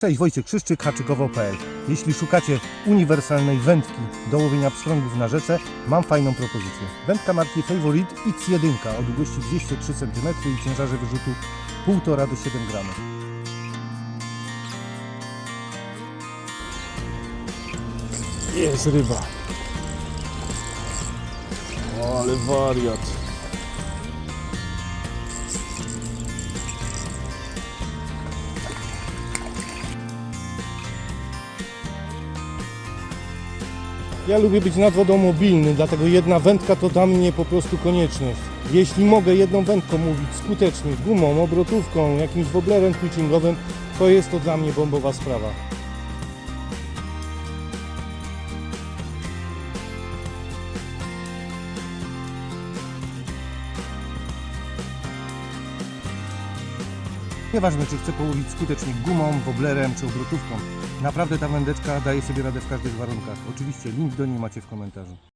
Cześć, Wojciech Krzyszczyk, haczykowo.pl. Jeśli szukacie uniwersalnej wędki do łowienia pstrągów na rzece, mam fajną propozycję. Wędka marki Favorite X1 o długości 203 cm i ciężarze wyrzutu 1,5 do 7 g. Jest ryba. O, ale wariat. Ja lubię być nad wodą mobilny, dlatego jedna wędka to dla mnie po prostu konieczność. Jeśli mogę jedną wędką mówić skutecznie, gumą, obrotówką, jakimś woblerem twitchingowym, to jest to dla mnie bombowa sprawa. Nieważne, czy chcę połowić skutecznie gumą, woblerem czy obrotówką. Naprawdę ta wędeczka daje sobie radę w każdych warunkach. Oczywiście link do niej macie w komentarzu.